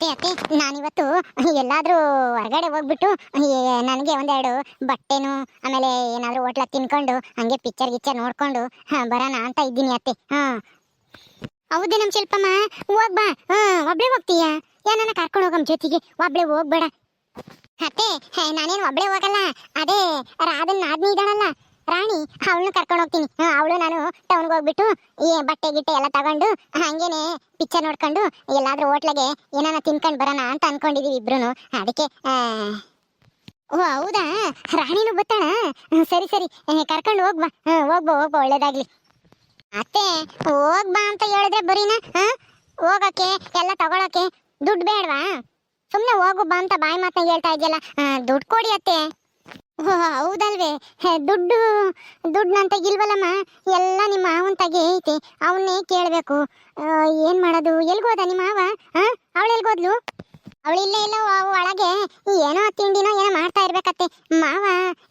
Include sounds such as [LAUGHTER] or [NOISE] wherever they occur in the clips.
ಅತ್ತೆ ಅತ್ತೆ, ನಾನಿವತ್ತು ಎಲ್ಲಾದರೂ ಹೊರಗಡೆ ಹೋಗ್ಬಿಟ್ಟು ನನಗೆ ಒಂದೆರಡು ಬಟ್ಟೆನು, ಆಮೇಲೆ ಏನಾದರೂ ಹೋಟ್ಲ ತಿನ್ಕೊಂಡು, ಹಂಗೆ ಪಿಕ್ಚರ್ ಗಿಚ್ಚರ್ ನೋಡ್ಕೊಂಡು ಬರೋಣ ಅಂತ ಇದ್ದೀನಿ ಅತ್ತೆ. ಹಾ. ಹೌದೇ ನಮ್ಮ ಶಿಲ್ಪಮ್ಮ? ಹೋಗ್ಬಾ ಹಾ, ಒಬ್ಳೆ ಹೋಗ್ತೀಯ? ಏನನ್ನ ಕರ್ಕೊಂಡು ಹೋಗಮ್ಮ ಜೊತೆಗೆ. ಒಬ್ಳೆ ಹೋಗ್ಬೇಡ. ಅತ್ತೆ ನಾನೇನು ಒಬ್ಳೆ ಹೋಗಲ್ಲ. ಅದೇ, ರಾಧನ್ ನಾದ್ನಿ ಇದ್ದಾಳಲ್ಲ. ರಾಣಿ ಅವ್ಳು ಕರ್ಕೊಂಡು ಹೋಗ್ತೀನಿ. ಅವಳು ನಾನು ಟೌನ್ಗೆ ಹೋಗ್ಬಿಟ್ಟು ಈ ಬಟ್ಟೆ ಗಿಟ್ಟೆ ಎಲ್ಲ ತಗೊಂಡು, ಹಂಗೇನೆ ಪಿಕ್ಚರ್ ನೋಡ್ಕೊಂಡು ಎಲ್ಲಾದ್ರೂ ಹೋಟ್ಲಗೆ ಏನಾನ ತಿನ್ಕೊಂಡು ಬರೋಣ ಅಂತ ಅನ್ಕೊಂಡಿದೀವಿ ಇಬ್ರು ಅದಕ್ಕೆ ಓ, ಹೌದಾ? ರಾಣಿನೂ ಬತ್ತಾಳ ಸರಿ ಸರಿ. ಕರ್ಕೊಂಡು ಹೋಗ್ಬಾ. ಹೋಗ್ಬಾ ಹೋಗ್ಬಾ, ಒಳ್ಳೇದಾಗ್ಲಿ. ಅತ್ತೆ, ಹೋಗ್ಬಾ ಅಂತ ಹೇಳಿದ್ರೆ ಬರೀನ? ಹೋಗೋಕೆ, ಎಲ್ಲ ತಗೊಳಕ್ಕೆ ದುಡ್ಡು ಬೇಡವಾ? ಸುಮ್ಮನೆ ಹೋಗು, ಬಾ ಅಂತ ಬಾಯಿ ಮಾತನ್ನ ಹೇಳ್ತಾ ಇದೆಯಲ್ಲ. ದುಡ್ಡು ಕೊಡಿ ಅತ್ತೆ. ಹೌದಲ್ವೇ. ಹೇ, ದುಡ್ಡು ದುಡ್ಡು ನಾನು ತೆಗಿಲ್ವಲ್ಲಮ್ಮ ಎಲ್ಲ ನಿಮ್ಮ ಮಾವನ ತಗೆ ಐತೆ. ಅವನ್ನೇ ಕೇಳಬೇಕು. ಏನ್ ಮಾಡೋದು? ಎಲ್ಗೋದ ನಿಮ್ಮ ಮಾವ? ಅವಳು ಎಲ್ಗೋದ್ಲು? ಅವಳು ಇಲ್ಲೇ ಇಲ್ಲ ಒಳಗೆ ಏನೋ ತಿಂಡಿನೋ ಏನೋ ಮಾಡ್ತಾ ಇರ್ಬೇಕತ್ತೆ. ಮಾವ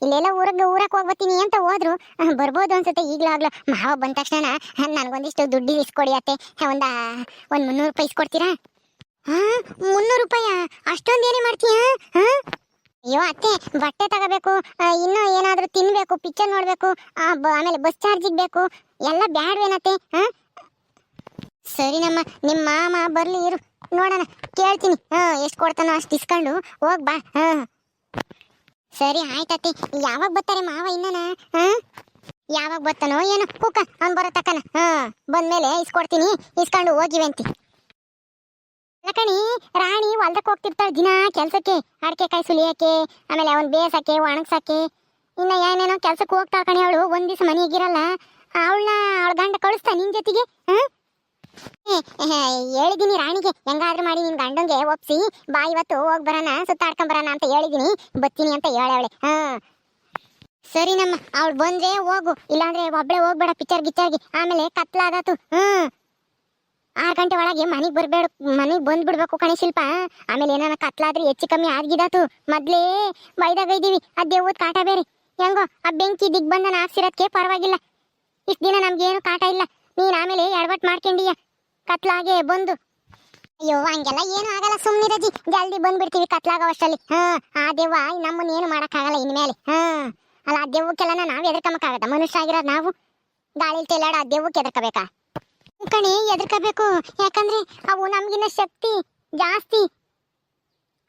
ಇಲ್ಲೆಲ್ಲ ಊರಿಗೆ ಊರಕ್ಕೆ ಹೋಗ್ಬತ್ತೀನಿ ಅಂತ ಹೋದ್ರು. ಬರ್ಬೋದು ಅನ್ಸುತ್ತೆ ಈಗ್ಲಾಗ್ಲೂ. ಮಾವ ಬಂದ ತಕ್ಷಣ ನನಗೊಂದಿಷ್ಟು ದುಡ್ಡು ಇಸ್ಕೊಡಿ ಅತ್ತೆ. ಒಂದ ಒಂದ್ ಮುನ್ನೂರು ರೂಪಾಯಿ ಇಸ್ಕೊಡ್ತೀರಾ? ಹಾ ಮುನ್ನೂರು ರೂಪಾಯ? ಅಷ್ಟೊಂದೇನೇ ಮಾಡ್ತೀಯಾ? ಹಾ ಅಯ್ಯೋ ಅತ್ತೆ, ಬಟ್ಟೆ ತಗೋಬೇಕು ಇನ್ನು ಏನಾದ್ರೂ ತಿನ್ಬೇಕು ಪಿಕ್ಚರ್ ನೋಡ್ಬೇಕು ಆಮೇಲೆ ಬಸ್ ಚಾರ್ಜಿಗೆ ಬೇಕು, ಎಲ್ಲ ಬ್ಯಾಡ್ವೇನತ್ತೆ ಹಾ ಸರಿ ನಮ್ಮ ನಿಮ್ಮ ಮಾಮ ಬರಲಿ, ಇರು, ನೋಡೋಣ, ಕೇಳ್ತೀನಿ ಹಾ ಎಷ್ಟು ಕೊಡ್ತಾನೋ ಅಷ್ಟು ಇಸ್ಕೊಂಡು, ಹೋಗ್ ಬಾ ಹಾ ಸರಿ ಆಯ್ತತ್ತೆ ಯಾವಾಗ ಬರ್ತಾರೆ ಮಾವ ಇನ್ನನ ಹಾ ಯಾವಾಗ ಬರ್ತಾನೋ ಏನೋ ಕುಕ್ಕ ಅವ್ನು ಬರೋ ತಕ್ಕನ ಹಾ ಬಂದ್ಮೇಲೆ ಇಸ್ಕೊಡ್ತೀನಿ, ಇಸ್ಕೊಂಡು ಹೋಗಿವಂತಿ ಕಣಿ ರಾಣಿ ಹೊಲ್ದಕ್ಕೆ ಹೋಗ್ತಿರ್ತಾಳೆ ದಿನ ಕೆಲ್ಸಕ್ಕೆ. ಅಡಿಕೆ ಕಾಯಿ ಸುಲಿಯಕ್ಕೆ, ಆಮೇಲೆ ಅವನು ಬೇಸಕ್ಕೆ ಒಣಗ್ಸಕ್ಕೆ. ಇನ್ನ ಏನೇನೋ ಕೆಲಸಕ್ಕೆ ಹೋಗ್ತಾಳ ಕಣಿ ಅವಳು. ಒಂದ್ ದಿವಸ ಮನೆಗಿರಲ್ಲ ಅವಳನ್ನ ಅವಳ ಗಂಡ ಕಳಿಸ್ತಾ ನಿನ್ ಜೊತೆಗೆ? ಹಾ? ಹೇಳಿದೀನಿ ರಾಣಿಗೆ. ಹೆಂಗಾದ್ರೂ ಮಾಡಿ ನಿನ್ ಗಂಡಂಗೆ ಒಪ್ಸಿ. ಬಾ ಇವತ್ತು, ಹೋಗಿ ಬರೋಣ, ಸುತ್ತಾಡ್ಕೊಂಡ್ ಬರೋಣ ಅಂತ ಹೇಳಿದೀನಿ. ಬತ್ತೀನಿ ಅಂತ ಹೇಳ ಹೇಳವಳೆ ಹಾ. ಸರಿ ನಮ್ಮ, ಅವಳು ಬಂದ್ರೆ ಹೋಗು. ಇಲ್ಲಾಂದ್ರೆ ಒಬ್ಳೆ ಹೋಗ್ಬೇಡ ಪಿಚ್ಚರ್ ಗಿಚ್ಚರ್ಗೆ ಆಮೇಲೆ ಕತ್ಲಾಗತ್ತು ಹ್ಮ್ ಆರು ಗಂಟೆ ಒಳಗೆ ಮನೆಗೆ ಬರ್ಬೇಡ ಮನೆಗೆ ಬಂದ್ಬಿಡ್ಬೇಕು ಕಣೆ ಶಿಲ್ಪ. ಆಮೇಲೆ ಏನಾರ ಕತ್ಲಾದ್ರೆ ಹೆಚ್ಚು ಕಮ್ಮಿ ಆಗಿದಾತು ಮೊದ್ಲೇ ಬೈದಾಗ ಇದ್ದೀವಿ ಆ ದೇವದ್ ಕಾಟ ಬೇರೆ. ಹೆಂಗೋ, ಆ ಬೆಂಕಿ ದಿಗ್ಬಂಧನ ಹಾಕ್ಸಿರೋದಕ್ಕೆ ಪರವಾಗಿಲ್ಲ. ಇಷ್ಟು ದಿನ ನಮ್ಗೇನು ಕಾಟ ಇಲ್ಲ. ನೀನ್ ಆಮೇಲೆ ಎಡವಟ್ ಮಾಡ್ಕೊಂಡಿಯ. ಕತ್ಲಾಗೆ ಬಂದು. ಅಯ್ಯೋ, ಹಂಗೆಲ್ಲ ಏನು ಆಗಲ್ಲ ಸುಮ್ಮನಿರಜಿ ಜಲ್ದಿ ಬಂದ್ಬಿಡ್ತೀವಿ ಕತ್ಲಾಗವಷ್ಟರಲ್ಲಿ ಹಾ, ಆ ದೇವ್ವ ನಮ್ಮನ್ನ ಏನು ಮಾಡಕ್ಕಾಗಲ್ಲ ಇನ್ಮೇಲೆ. ಹಾ, ಅಲ್ಲ ಆ ದೇವಕ್ಕೆಲ್ಲ ನಾವು ಎದ್ರಕಮಕ್ಕಾಗತ್ತ? ಮನುಷ್ಯರಾಗಿರೋದು ನಾವು. ಗಾಳಿ ತೇಲಾಡ ಆ ದೇವಕ್ಕೆ ಎದ್ರಕಬೇಕಾ? ಕಣಿ ಎದ್ರಕಬೇಕು ಯಾಕಂದ್ರೆ ಅವು ನಮಗಿನ ಶಕ್ತಿ ಜಾಸ್ತಿ.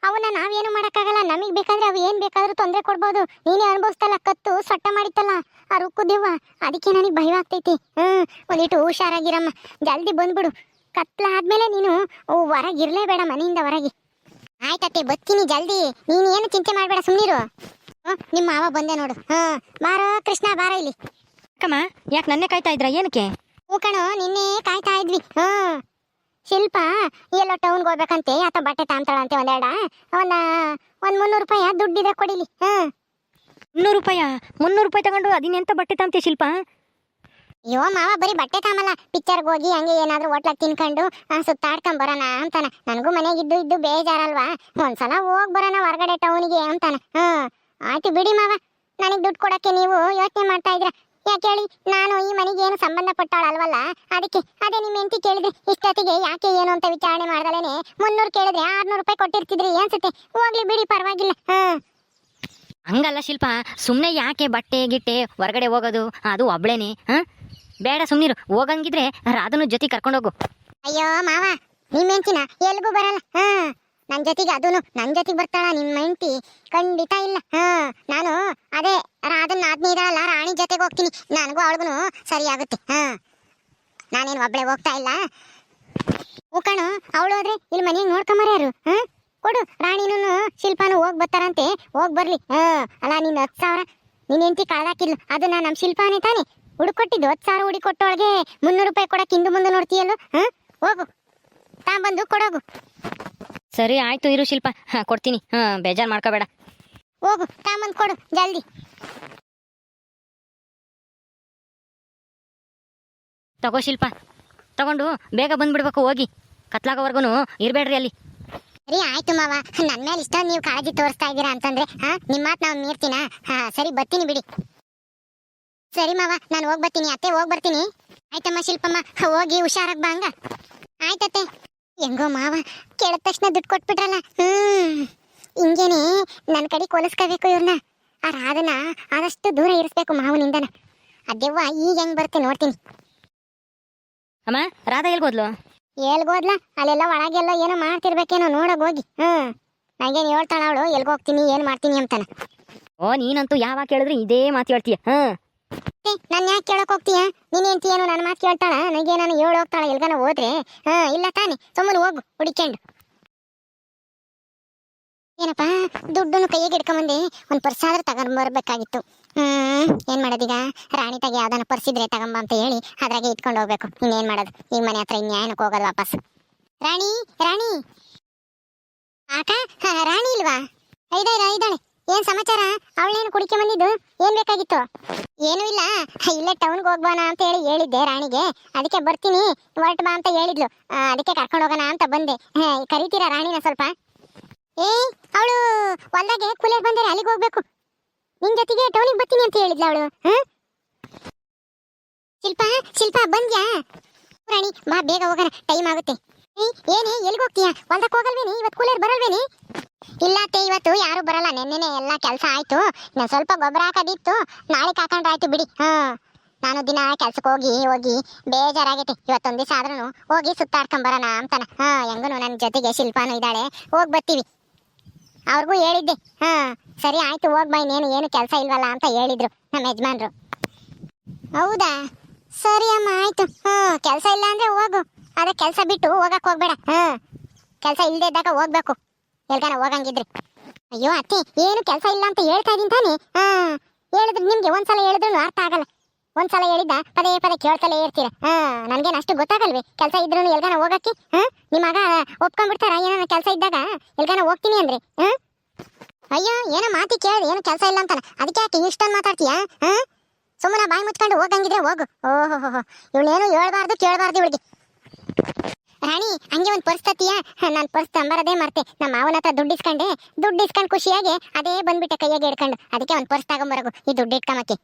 ಅವನ್ನ ನಾವೇನು ಮಾಡಕ್ಕಾಗಲ್ಲ. ನಮಗ್ ಬೇಕಾದ್ರೆ ಅವು ಏನ್ ಬೇಕಾದ್ರೂ ತೊಂದರೆ ಕೊಡ್ಬೋದು. ನೀನೇ ಅನುಭವಿಸ್ತಲ್ಲ ಕತ್ತು ಸೊಟ್ಟ ಮಾಡಿತ್ತಲ್ಲ, ಆ ರುಕ್ಕುದೇವ್ವ ಅದಕ್ಕೆ ನನಗೆ ಭಯವಾಗ್ತೈತಿ ಹ್ಮ್ ಒಂದಿಟ್ಟು ಹುಷಾರಾಗಿರಮ್ಮ. ಜಲ್ದಿ ಬಂದ್ಬಿಡು. ಕತ್ಲ ಆದ್ಮೇಲೆ ನೀನು ಹೊರಗಿರ್ಲೇಬೇಡ ಮನೆಯಿಂದ ಹೊರಗೆ. ಆಯ್ತತ್ತೆ ಬತ್ತೀನಿ ಜಲ್ದಿ. ನೀನು ಏನು ಚಿಂತೆ ಮಾಡಬೇಡ ಸುಮ್ಮನಿರು ನಿಮ್ಮ ಮಾವ ಬಂದೆ ನೋಡು. ಹ್ಮ್, ಬಾರೋ ಕೃಷ್ಣ, ಬಾರ ಇಲ್ಲಿ. ಅಕ್ಕಮ್ಮ, ಯಾಕೆ ನನ್ನೇ ಕಾಯ್ತಾ ಇದ್ರ? ಏನಕ್ಕೆ? ಹ್ಞೂ ಕಣೋ ನಿನ್ನೆ ಕಾಯ್ತಾ ಇದ್ವಿ. ಹಾ ಶಿಲ್ಪ ಎಲ್ಲೋ ಟೌನ್ಗೆ ಹೋಗ್ಬೇಕಂತೆ ಆತ ಬಟ್ಟೆ ತಾಂತಾಳಂತೆ ಒಂದೆರಡ. ಅವನ್ನ ಒಂದ್ ಮುನ್ನೂರು ರೂಪಾಯಿ ದುಡ್ಡಿದೆ ಕೊಡಿಲಿ. ಹಾ ಮುನ್ನೂರು ರೂಪಾಯಿ? ಮುನ್ನೂರು ರೂಪಾಯಿ ತಗೊಂಡು ಅದಿನೆಂತ ಬಟ್ಟೆ ತಾಂತೆ ಶಿಲ್ಪ? ಅಯ್ಯೋ ಮಾವ ಬರೀ ಬಟ್ಟೆ ತಾಮಲ್ಲ ಪಿಕ್ಚರ್ಗೆ ಹೋಗಿ ಹಂಗೆ ಏನಾದರೂ ಹೋಟ್ಲಾಗ ತಿನ್ಕೊಂಡು ಸುತ್ತಾಡ್ಕೊಂಡು ಬರೋಣ ಅಂತಾನ. ನನಗೂ ಮನೆಗೆ ಇದ್ದು ಬೇಜಾರಲ್ವಾ? ಒಂದ್ಸಲ ಹೋಗಿ ಬರೋಣ ಹೊರಗಡೆ ಟೌನಿಗೆ ಅಂತಾನ. ಹಾ ಆಯ್ತು ಬಿಡಿ ಮಾವ. ನನಗೆ ದುಡ್ಡು ಕೊಡೋಕ್ಕೆ ನೀವು ಯೋಚನೆ ಮಾಡ್ತಾ ಇದ್ರ ಯಾಕೆ ಹೇಳಿ? ನಾನು ಈ ಮನೆಗೆ ಏನು ಸಂಬಂಧ ಪಟ್ಟಾಳಲ್ವಲ್ಲ ಅದಕ್ಕೆ ಅದೇ ನಿಮ್ಮ ಹೆಂಡತಿ ಕೇಳಿದ್ರೆ ಇಷ್ಟೊತ್ತಿಗೆ ಯಾಕೆ ಏನು ಅಂತ ವಿಚಾರಣೆ ಮಾಡ್ದಲೇನೆ ಮುನ್ನೂರು ಕೇಳಿದ್ರೆ ಆರ್ನೂರು ರೂಪಾಯಿ ಕೊಟ್ಟಿರ್ತಿದ್ರಿ ಅನ್ಸುತ್ತೆ. ಹೋಗ್ಲಿ ಬಿಡಿ ಪರವಾಗಿಲ್ಲ. ಹಾ. ಹಂಗಲ್ಲ ಶಿಲ್ಪ. ಸುಮ್ಮನೆ ಯಾಕೆ ಬಟ್ಟೆ ಗಿಟ್ಟೆ ಹೊರಗಡೆ ಹೋಗೋದು? ಅದು ಒಬ್ಳೇನೆ. ಹಾ? ಬೇಡ ಸುಮ್ಮನಿರು ಹೋಗಂಗಿದ್ರೆ ರಾಧನು ಜೊತೆ ಕರ್ಕೊಂಡೋಗು. ಅಯ್ಯೋ ಮಾವ ನಿಮ್ಮ ಹೆಂಡ್ತಿನ ಎಲ್ಗೂ ಬರಲ್ಲ. ಹಾ ನನ್ ಜೊತೆಗೆ ಅದೂನು. ನನ್ ಜೊತೆಗೆ ಬರ್ತಾಳ ನಿಮ್ಮ ಹೆಂಡತಿ. ಖಂಡಿತ ಇಲ್ಲ. ಹಾ, ನಾನು ಅದೇ ರಾಧನ್ ನಾದ್ನಿ ಇದಾಳಲ್ಲ, ರಾಣಿ ಜೊತೆಗೆ ಹೋಗ್ತೀನಿ. ನನಗೂ ಅವಳಿಗೂ ಸರಿ ಆಗುತ್ತೆ. ಹಾ. ನಾನೇನು ಒಬ್ಳೆ ಹೋಗ್ತಾ ಇಲ್ಲ. ಕಣು, ಅವಳು ಹೋದ್ರೆ ಇಲ್ಲಿ ಮನೆಗೆ ನೋಡ್ಕೊಂಬರ ಯಾರು? ಹಾ? ಕೊಡು ರಾಣಿನೂ ಶಿಲ್ಪಾನು ಹೋಗ್ ಬರ್ತಾರಂತೆ. ಹೋಗ್ ಬರ್ಲಿ. ಹಾ, ಅಲ್ಲ, ನಿನ್ ಹತ್ ಸಾವಿರ ನಿನ್ ಹೆಂಡ್ತಿ ಕಳ್ದಾಕಿಲ್ಲ ಅದನ್ನ ನಮ್ ಶಿಲ್ಪಾನೇ ತಾನೆ. ಹುಡುಕೊಟ್ಟಿದ್ದು ಹತ್ತು ಸಾವಿರ ಹುಡಿ ಕೊಟ್ಟೊಳಗೆ ಮುನ್ನೂರು ರೂಪಾಯಿ ಕೊಡಕ್ಕೆ ಹಿಂದೆ ಮುಂದೆ ನೋಡ್ತೀಯಲ್ಲ? ಹಾ? ಹೋಗು. ತಾಂಬಂದು, ಕೊಡೋಗು. ಸರಿ ಆಯ್ತು ಇರು ಶಿಲ್ಪ. ಹಾ ಕೊಡ್ತೀನಿ. ಹಾ ಬೇಜಾರು ಮಾಡ್ಕೋಬೇಡ. ಹೋಗು ಸಾಮಾನು ಕೊಡು ಜಲ್ದಿ. ತಗೋ ಶಿಲ್ಪ. ತಗೊಂಡು ಬೇಗ ಬಂದ್ಬಿಡ್ಬೇಕು ಹೋಗಿ. ಕತ್ಲಾಗೋವರ್ಗು ಇರಬೇಡ್ರಿ ಅಲ್ಲಿ. ಸರಿ ಆಯ್ತು ಮಾವ. ನನ್ನ ಮೇಲೆ ಇಷ್ಟೊಂದು ನೀವು ಕಾಳಜಿ ತೋರಿಸ್ತಾ ಇದ್ದೀರಾ ಅಂತಂದ್ರೆ ಹಾ ನಿಮ್ಮ ಮಾತು ನಾವು ಮೀರ್ತೀನ? ಹಾ ಸರಿ ಬರ್ತೀನಿ ಬಿಡಿ. ಸರಿ ಮಾವ ನಾನು ಹೋಗಿ ಬರ್ತೀನಿ. ಅತ್ತೆ ಹೋಗಿ ಬರ್ತೀನಿ. ಆಯ್ತಮ್ಮ ಶಿಲ್ಪಮ್ಮ ಹೋಗಿ ಹುಷಾರಾಗಿ ಬಾ ಹಂಗ. ಆಯ್ತತ್ತೆ. ಹೆಂಗೋ ಮಾವ ಕೇಳಿದ ತಕ್ಷಣ ದುಡ್ಡು ಕೊಟ್ಬಿಟ್ರಲ್ಲ. ಹ್ಮ್. ಹಿಂಗೇನೆ ನನ್ನ ಕಡೆ ಕೊಲಿಸ್ಕೋಬೇಕು ಇವ್ರನ್ನ ಆ ರಾಧನ ಆದಷ್ಟು ದೂರ ಇರಿಸ್ಬೇಕು ಮಾವನಿಂದನ. ಅದೇವ್ವ ಈಗ ಹೆಂಗ್ ಬರುತ್ತೆ ನೋಡ್ತೀನಿ. ಅಮ್ಮ ರಾಧಾ ಎಲ್ಗೋದ್ಲು ಎಲ್ಗೋದ್ಲ ಅಲ್ಲೆಲ್ಲ ಒಳಗೆಲ್ಲ ಏನೋ ಮಾಡ್ತಿರ್ಬೇಕೇನೋ ನೋಡಕ್ ಹೋಗಿ. ಹ್ಮ್. ನಂಗೇನು ಹೇಳ್ತಾಳ ಅವಳು ಎಲ್ಗೋಗ್ತೀನಿ ಏನ್ ಮಾಡ್ತೀನಿ ಅಂತಾನೆ. ಓ ನೀನಂತೂ ಯಾವಾಗ ಕೇಳಿದ್ರೆ ಇದೇ ಮಾತು ಹೇಳ್ತೀಯ. ಹ್ಮ್. ನಾನು ಯಾಕೆ ಕೇಳಕ್ ಹೋಗ್ತೀಯ? ನೀನ್ ಹೆಂಡ್ತಿ ಏನು ನನ್ನ ಮಾತು ಕೇಳ್ತಾಳ? ನನಗೆ ನಾನು ಹೇಳಿ ಹೋಗ್ತಾಳ, ಎಲ್ಗಾನ ಹೋದ್ರೆ? ಹಾ, ಇಲ್ಲ ತಾನೆ, ಸುಮ್ಮನೆ ಹೋಗು ಹುಡಿಕೊಂಡು ಏನಪ್ಪ, ದುಡ್ಡನ್ನು ಕೈಗೆ ಇಟ್ಕೊಂಬಂದೆ ಒಂದು ಪರ್ಸ್ ಆದ್ರೆ ತಗೊಂಡ್ ಬರ್ಬೇಕಾಗಿತ್ತು. ಹ್ಮ್, ಏನ್ ಮಾಡೋದೀಗ? ರಾಣಿ ತಗ ಯಾವ್ದಾನ ಪರ್ಸ್ ಇದ್ರೆ ತಗೊಂಬ ಅಂತ ಹೇಳಿ, ಅದ್ರಾಗೆ ಇಟ್ಕೊಂಡು ಹೋಗ್ಬೇಕು. ಇನ್ನೇನ್ ಮಾಡೋದು? ಈಗ ಮನೆ ಹತ್ರ ಇನ್ಯಾಯನಕ್ಕೆ ಹೋಗೋದು ವಾಪಸ್? ರಾಣಿ ರಾಣಿ! ಆಕ ರಾಣಿ ಇಲ್ವಾ? ಐದಾಳೆ. ಏನ್ ಸಮಾಚಾರ? ಅವಳೇನು ಕುಡಿಕೆ ಬಂದಿದ್ದು? ಏನ್ ಬೇಕಾಗಿತ್ತು? ಏನೂ ಇಲ್ಲ. ಇಲ್ಲೇ ಟೌನ್ಗೆ ಹೋಗ್ಬೋಣ ಅಂತ ಹೇಳಿ ಹೇಳಿದ್ದೆ ರಾಣಿಗೆ. ಅದಕ್ಕೆ ಬರ್ತೀನಿ, ಹೊರಟು ಬಾ ಅಂತ ಹೇಳಿದ್ಲು. ಅದಕ್ಕೆ ಕರ್ಕೊಂಡು ಹೋಗೋಣ ಅಂತ ಬಂದೆ. ಕರಿತೀರಾ ರಾಣಿನ ಸ್ವಲ್ಪ? ಏ, ಅವಳು ಹೊಲ್ದಾಗೆ ಕೂಲಿಯರ್ ಬಂದರೆ ಅಲ್ಲಿಗೆ ಹೋಗ್ಬೇಕು. ನಿನ್ ಜೊತೆಗೆ ಟೌನಿಗೆ ಬರ್ತೀನಿ ಅಂತ ಹೇಳಿದ್ಲು ಅವಳು. ಶಿಲ್ಪ ಶಿಲ್ಪ, ಬಂದ್ಯಾ? ರಾಣಿ, ಬಾ, ಬೇಗ ಹೋಗೋಣ. ಟೈಮ್ ಆಗುತ್ತೆ. ಏನೇ, ಎಲ್ಲಿಗೆ ಹೋಗ್ತೀಯಾ? ಹೊಲ್ದಕ್ಕೆ ಹೋಗಲ್ವೇನಿ? ಇವತ್ತು ಕೂಲಿಯರ್ ಬರಲ್ವೇನಿ? ಇಲ್ಲ ಅತ್ತೆ, ಇವತ್ತು ಯಾರು ಬರಲ್ಲ. ನೆನ್ನೆನೆ ಎಲ್ಲ ಕೆಲಸ ಆಯ್ತು. ನಾನು ಸ್ವಲ್ಪ ಗೊಬ್ಬರ ಹಾಕೋದಿತ್ತು. ನಾಳೆ ಹಾಕೊಂಡ್ರೆ ಆಯ್ತು ಬಿಡಿ. ಹಾ. ನಾನು ದಿನ ಕೆಲ್ಸಕ್ಕೆ ಹೋಗಿ ಹೋಗಿ ಬೇಜಾರಾಗೈತಿ. ಇವತ್ತೊಂದ್ ದಿವಸ ಆದ್ರೂ ಹೋಗಿ ಸುತ್ತಾಡ್ಕೊಂಡ್ ಬರೋಣ ಅಂತಾನ. ಹಾ, ಹೆಂಗನು ನನ್ನ ಜೊತೆಗೆ ಶಿಲ್ಪಾನು ಇದ್ದಾಳೆ. ಹೋಗಿ ಬರ್ತೀವಿ. ಅವ್ರಿಗೂ ಹೇಳಿದ್ದೆ. ಹಾ, ಸರಿ ಆಯ್ತು, ಹೋಗ್ ಬೈ. ನೀನು ಏನು ಕೆಲಸ ಇಲ್ವಲ್ಲ ಅಂತ ಹೇಳಿದ್ರು ನಮ್ಮ ಯಜಮಾನ್ರು. ಹೌದಾ? ಸರಿ ಅಮ್ಮ, ಆಯ್ತು. ಹಾ, ಕೆಲಸ ಇಲ್ಲ ಅಂದ್ರೆ ಹೋಗು. ಅದ ಕೆಲಸ ಬಿಟ್ಟು ಹೋಗಕ್ ಹೋಗ್ಬೇಡ. ಹಾ, ಕೆಲಸ ಇಲ್ಲದೆ ಇದ್ದಾಗ ಹೋಗ್ಬೇಕು. ಎಲ್ಗಾನ ಹೋಗಂಗಿದ್ರಿ. ಅಯ್ಯೋ, ಅತ್ತೆ, ಏನು ಕೆಲಸ ಇಲ್ಲ ಅಂತ ಹೇಳ್ತಾ ಇದೀನಿ ತಾನೆ? ಹಾ, ಹೇಳಿದ್ರೆ ನಿಮ್ಗೆ ಒಂದ್ಸಲ ಹೇಳಿದ್ರು ಅರ್ಥ ಆಗಲ್ಲ. ಒಂದ್ಸಲ ಹೇಳಿದ್ದ, ಪದೇ ಪದೇ ಕೇಳ್ತಲೇ ಇರ್ತೀರ. ಹಾ, ನನ್ಗೇನು ಅಷ್ಟು ಗೊತ್ತಾಗಲ್ವೇ? ಕೆಲಸ ಇದ್ರು ಎಲ್ಗಾನ ಹೋಗಕ್ಕೆ? ಹಾ ನಿಮ್ಮ ಮಗ ಒಪ್ಕೊಂಡ್ಬಿಡ್ತಾರ? ಏನಾನ ಕೆಲಸ ಇದ್ದಾಗ? ಎಲ್ಗಾನ ಹೋಗ್ತೀನಿ ಅಂದ್ರೆ, ಹಾ? ಅಯ್ಯೋ, ಏನೋ ಮಾತಿ ಕೇಳಿ ಏನು ಕೆಲಸ ಇಲ್ಲ ಅಂತಾನ. ಅದಕ್ಕೆ ಯಾಕೆ ಇಷ್ಟೊಂದು ಮಾತಾಡ್ತೀಯಾ? ಹಾ? ಸುಮ್ಮನೆ ಬಾಯಿ ಮುಚ್ಕೊಂಡು ಹೋಗಂಗಿದ್ರೆ ಹೋಗು. ಓಹೋ ಇವಳೇನು ಹೇಳ್ಬಾರ್ದು ಕೇಳಬಾರ್ದು ಇವಳಿಗೆ. ರಾಣಿ, ಹಂಗೆ ಒಂದು ಪರ್ಸ್ ತತ್ತೀಯ? ನಾನು ಪರ್ಸ್ ತಂಬರದೇ ಮಾಡ್ತೆ. ನಮ್ಮ ಮಾವನ ಹತ್ರ ದುಡ್ಡು ಇಸ್ಕೊಂಡೆ. ದುಡ್ಡು ಇಸ್ಕೊಂಡು ಖುಷಿಯಾಗಿ ಅದೇ ಬಂದ್ಬಿಟ್ಟೆ ಕೈಯಾಗೆ ಹಿಡ್ಕೊಂಡು. ಅದಕ್ಕೆ ಒಂದು ಪರ್ಸ್ ತಗೊಂಬರಗು ಈ ದುಡ್ಡು ಇಟ್ಕೊಂಬಕ್ಕೆ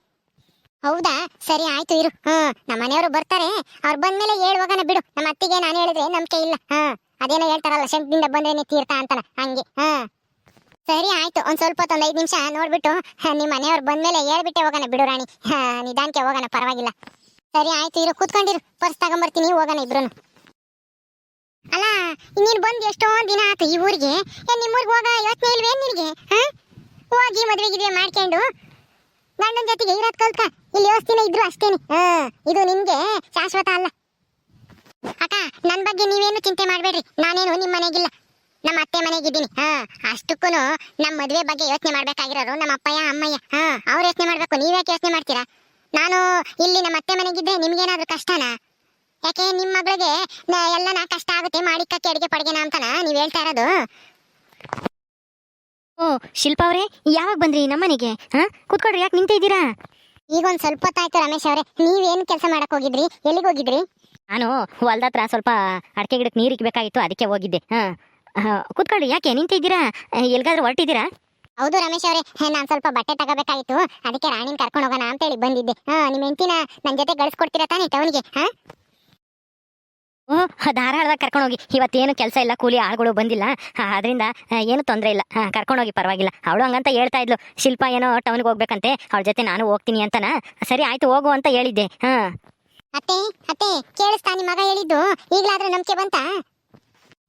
ಹೌದಾ? ಸರಿ, ಆಯ್ತು, ಇರು. ಹ್ಮ್ ನಮ್ಮ ಮನೆಯವರು ಬರ್ತಾರೆ. ಅವ್ರು ಬಂದ್ಮೇಲೆ ಹೇಳುವಾಗನ ಬಿಡು. ನಮ್ಮ ಅತ್ತಿಗೆ ನಾನು ಹೇಳಿದ್ರೆ ನಂಬಿಕೆ ಇಲ್ಲ. ಹಾ ಅದೇನೋ ಹೇಳ್ತಾರಲ್ಲ ಶಂಕದಿಂದ ಬಂದೇನೆ ತೀರ್ಥ ಅಂತಾನ. ಹಂಗೆ ಹಾ ಸರಿ, ಆಯ್ತು, ಒಂದ್ ಸ್ವಲ್ಪ ಹೊತ್ತು ಒಂದ್ ಐದು ನಿಮಿಷ ನೋಡ್ಬಿಟ್ಟು ನಿಮ್ಮ ಮನೆಯವ್ರು ಬಂದ್ಮೇಲೆ ಹೇಳ್ಬಿಟ್ಟೆ ಹೋಗೋಣ ಬಿಡು ರಾಣಿ. ನಿಧಾನಕ್ಕೆ ಹೋಗೋಣ ಪರವಾಗಿಲ್ಲ. ಸರಿ, ಆಯ್ತು, ಇರು, ಕೂತ್ಕೊಂಡಿರು. ಪರ್ಸ್ ತಗೊಂಬರ್ತೀನಿ ಹೋಗೋಣ ಇಬ್ರು ಅಲ್ಲ ನೀನ್ ಬಂದು ಎಷ್ಟೊಂದ್ ದಿನ ಆತು ಈ ಊರಿಗೆ? ಏನ್ ನಿಮ್ಮೂರ್ಗೆ ಹೋಗ ಯೋಚನೆ ಇಲ್ವೇ ನಿನಗೆ, ಹಾ? ಹೋಗಿ ಮದುವೆ ಗಿದ್ವೆ ಮಾಡ್ಕೊಂಡು. ಗಂಡನ ಜೊತೆಗೆ ಇರೋದ್ ಕಲ್ತ ಇಲ್ಲಿ ಯೋಚನೆ ಇದ್ರು ಅಷ್ಟೇನೆ. ಹಾ, ಇದು ನಿಮಗೆ ಶಾಶ್ವತ ಅಲ್ಲ. ಅಕ್ಕ, ನನ್ ಬಗ್ಗೆ ನೀವೇನು ಚಿಂತೆ ಮಾಡ್ಬೇಡ್ರಿ. ನಾನೇನು ನಿಮ್ ಮನೆಗಿಲ್ಲ. ನಮ್ಮ ಅತ್ತೆ ಮನೆಗಿದ್ದೀನಿ. ಹಾ ಅಷ್ಟಕ್ಕೂ ನಮ್ಮ ಮದುವೆ ಬಗ್ಗೆ ಯೋಚನೆ ಮಾಡಬೇಕಾಗಿರೋರು ನಮ್ಮ ಅಪ್ಪಯ್ಯ, ಅಮ್ಮಯ್ಯ. ಹಾ, ಅವ್ರು ಯೋಚನೆ ಮಾಡ್ಬೇಕು. ನೀವ್ಯಾಕೆ ಯೋಚನೆ ಮಾಡ್ತೀರಾ? ನಾನು ಇಲ್ಲಿ ನಮ್ಮ ಅತ್ತೆ ಮನೆಗಿದ್ದೆ ನಿಮ್ಗೇನಾದ್ರೂ ಕಷ್ಟನಾ? ಯಾಕೆ ನಿಮ್ಮ ಮಗಳಿಗೆ ಎಲ್ಲ ಎಲ್ಲನ ಕಷ್ಟ ಆಗುತ್ತೆ ಮಾಡಿಕ್ಕಕ್ಕೆ ಅಡಿಗೆ ಪಡಿಗೆನ ಅಂತನ? ನೀವ್ ಹೇಳ್ತಾ ಇರೋದು? ಓ ಶಿಲ್ಪ ಅವರೇ ಯಾವಾಗ ಬಂದ್ರಿ ನಮ್ಮನೆಗೆ ಹಾ? ಕೂತ್ಕೊಳ್ರಿ ಯಾಕೆ ನಿಂತಿದ್ದೀರಾ ಈಗ ಒಂದ್ ಸ್ವಲ್ಪ ಹೊತ್ತಾಯ್ತು ರಮೇಶ್ ಅವರೇ. ನೀವೇನು ಕೆಲಸ ಮಾಡಕ್ ಹೋಗಿದ್ರಿ? ಎಲ್ಲಿಗೆ ಹೋಗಿದ್ರಿ? ನಾನು ಹೊಲ್ದತ್ರ ಸ್ವಲ್ಪ ಅಡಿಕೆ ಗಿಡಕ್ಕೆ ನೀರು ಇಕ್ಬೇಕಾಗಿತ್ತು ಅದಕ್ಕೆ ಹೋಗಿದ್ದೆ. ಹಾ ಹಾ, ಕೂತ್ಕೊಳ್ರಿ ಯಾಕೆ ನಿಂತಿದ್ದೀರಾ ಎಲ್ಗಾದ್ರೂ ಹೊರಟಿದ್ದೀರಾ? ಹೌದು ರಮೇಶ್ ಅವರೇ ನಾನ್ ಸ್ವಲ್ಪ ಬಟ್ಟೆ ತಗೋಬೇಕಾಗಿತ್ತು. ಅದಕ್ಕೆ ರಾಣಿನ ಕರ್ಕೊಂಡು ಹೋಗೋಣ ಅಂತ ಹೇಳಿ ಬಂದಿದ್ದೆ. ಹಾ ನಿಮ್ಮ ಹೆಂಡತಿನ ನನ್ ಜೊತೆ ಗಳಿಸ್ಕೊಡ್ತೀರಾ ತಾನೇ ಟೌನ್ಗೆ ಹಾ? ಕರ್ಕೊಂಡು ಕರ್ಕೊಂಡೋಗಿ. ಇವತ್ತೇನು ಕೆಲಸ ಇಲ್ಲ, ಕೂಲಿ ಆಳುಗಳು ಬಂದಿಲ್ಲ. ಅದರಿಂದ ಏನು ತೊಂದರೆ ಇಲ್ಲ. ಕರ್ಕೊಂಡು ಕರ್ಕೊಂಡೋಗಿ ಪರವಾಗಿಲ್ಲ. ಅವಳು ಹಂಗಂತ ಹೇಳ್ತಾ ಇದ್ಲು. ಶಿಲ್ಪ ಏನೋ ಟೌನ್ಗೆ ಹೋಗ್ಬೇಕಂತೆ. ಅವಳ ಜೊತೆ ನಾನು ಹೋಗ್ತೀನಿ ಅಂತನ. ಸರಿ, ಆಯ್ತು, ಹೋಗು ಅಂತ ಹೇಳಿದ್ದೆ. ಹಾಂ. ಅತ್ತೆ ಅತ್ತೆ, ಕೇಳಿಸ್ತಾ ನಿಮ್ಮ ಮಗ ಹೇಳಿದ್ದು? ಈಗಲಾದ್ರೆ ನಂಬಿಕೆ ಬಂತಾ?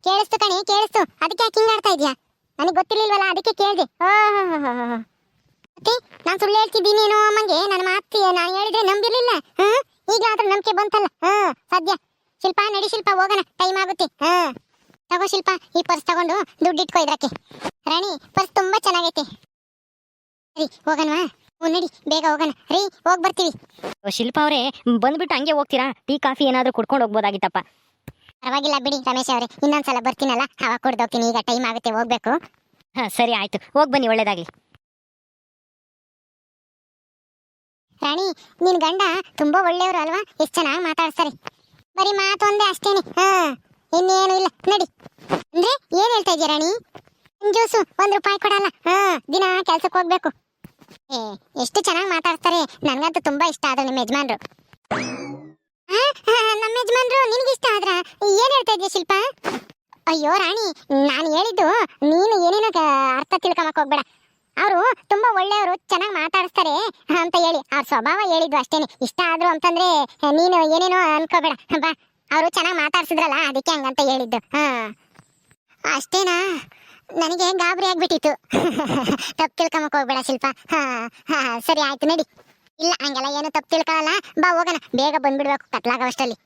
ಕೇಳಿಸ್ತು ಕಣಿ, ಕೇಳಿಸ್ತು. ಅದಕ್ಕೆ ಯಾಕೆ ಹಿಂಗಾಡ್ತಾ ಇದ್ಯಾ? ನನಗೆ ಗೊತ್ತಿರ್ಲಿಲ್ವಲ್ಲ, ಅದಕ್ಕೆ ಕೇಳಿದೆ. ಓಹ್ ಅತ್ತೆ, ನಾನು ಸುಳ್ಳು ಹೇಳ್ತಿದ್ದೀನೇನೋ ಅಮ್ಮಂಗೆ. ನನ್ನ ಮಾತು ನಾನು ಹೇಳಿದ್ರೆ ನಂಬಿರ್ಲಿಲ್ಲ. ಹಾ? ಈಗಲಾದ್ರೂ ನಂಬಿಕೆ ಬಂತಲ್ಲ. ಹ್ಞೂ ಸದ್ಯ. ಶಿಲ್ಪ ನಡಿ ಶಿಲ್ಪ ಹೋಗೋಣ. ಟೈಮ್ ಆಗುತ್ತೆ. ಹಾ. ತಗೋ ಶಿಲ್ಪ ಈ ಪರ್ಸ್ ತಗೊಂಡು ದುಡ್ಡು ಇಟ್ಕೋ ಇದ್ರಕ್ಕೆ. ರಾಣಿ ಪರ್ಸ್ ತುಂಬಾ ಚೆನ್ನಾಗೈತೆ. ಸರಿ ಹೋಗೋಣವಾ ಹ್ಞೂ ನಡಿ ಬೇಗ ಹೋಗೋಣ. ರೀ ಹೋಗಿ ಬರ್ತೀವಿ. ಶಿಲ್ಪ ಅವರೇ ಬಂದ್ಬಿಟ್ಟು ಹಂಗೆ ಹೋಗ್ತೀರಾ? ಟೀ ಕಾಫಿ ಏನಾದರೂ ಕುಡ್ಕೊಂಡು ಹೋಗ್ಬೋದಾಗಿತ್ತಪ್ಪ. ಪರವಾಗಿಲ್ಲ ಬಿಡಿ ರಮೇಶ್ ಅವರೇ. ಇನ್ನೊಂದ್ಸಲ ಬರ್ತೀನಲ್ಲ ಅವಾಗ ಕುಡ್ದೋಗ್ತೀನಿ ಈಗ ಟೈಮ್ ಆಗುತ್ತೆ ಹೋಗ್ಬೇಕು. ಹಾಂ ಸರಿ ಆಯ್ತು. ಹೋಗಿ ಬನ್ನಿ ಒಳ್ಳೇದಾಗಲಿ. ರಾಣಿ ನಿನ್ ಗಂಡ ತುಂಬಾ ಒಳ್ಳೆಯವರು ಅಲ್ವಾ? ಎಷ್ಟು ಚೆನ್ನಾಗಿ ಮಾತಾಡ್ತಾರೆ ಬರೀ ಮಾತೊಂದೇ ಅಷ್ಟೇನೆ. ಹಾ, ಇನ್ನೇನು ಇಲ್ಲ. ನಡಿ. ಅಂದ್ರೆ ಏನ್ ಹೇಳ್ತಾ ಇದೀಯ ರಾಣಿ? ಒಂದ್ ಜ್ಯೂಸು ಒಂದ್ ರೂಪಾಯಿ ಕೊಡಲ್ಲ. ಹಾ, ದಿನ ಕೆಲ್ಸಕ್ಕೆ ಹೋಗ್ಬೇಕು. ಏ, ಎಷ್ಟು ಚೆನ್ನಾಗಿ ಮಾತಾಡ್ತಾರೆ. ನನ್ಗಂತೂ ತುಂಬಾ ಇಷ್ಟ ಆದ್ರು ನಿಮ್ಮ ಯಜಮಾನ್ರು. ನಮ್ಮ ಯಜಮಾನ್ರು ನಿನ್ಗೆ ಇಷ್ಟ ಆದ್ರ? ಏನ್ ಹೇಳ್ತಾ ಇದೀಯ ಶಿಲ್ಪ? ಅಯ್ಯೋ ರಾಣಿ, ನಾನು ಹೇಳಿದ್ದು ನೀನು ಏನೇನೋ ಅರ್ಥ ತಿಳ್ಕೊಂಬಕ್ ಹೋಗ್ಬೇಡ. ಅವರು ತುಂಬಾ ಒಳ್ಳೆಯವರು, ಚೆನ್ನಾಗಿ ಮಾತಾಡಿಸ್ತಾರೆ ಅಂತ ಹೇಳಿ. ಅವ್ರ ಸ್ವಭಾವ ಹೇಳಿದ್ದು ಅಷ್ಟೇನೆ. ಇಷ್ಟ ಆದ್ರು ಅಂತಂದ್ರೆ ನೀನು ಏನೇನೋ ಅನ್ಕೋಬೇಡ. ಬಾ, ಅವರು ಚೆನ್ನಾಗಿ ಮಾತಾಡ್ಸಿದ್ರಲ್ಲ, ಅದಕ್ಕೆ ಹಂಗಂತ ಹೇಳಿದ್ದು. ಹಾ. ಅಷ್ಟೇನಾ? ನನಗೆ ಗಾಬರಿ ಆಗ್ಬಿಟ್ಟಿತ್ತು. [LAUGHS] ತಪ್ಪು ತಿಳ್ಕೊಂಬಕ್ ಹೋಗ್ಬೇಡ ಶಿಲ್ಪ. ಹಾ ಹಾ, ಸರಿ, ಆಯ್ತು, ನಡಿ. ಇಲ್ಲ, ಹಂಗೆಲ್ಲ ಏನು ತಪ್ಪು ತಿಳ್ಕೊಳಲ್ಲ. ಬಾ, ಹೋಗೋಣ. ಬೇಗ ಬಂದ್ಬಿಡ್ಬೇಕು ಕತ್ಲಾಗವಷ್ಟಲ್ಲಿ.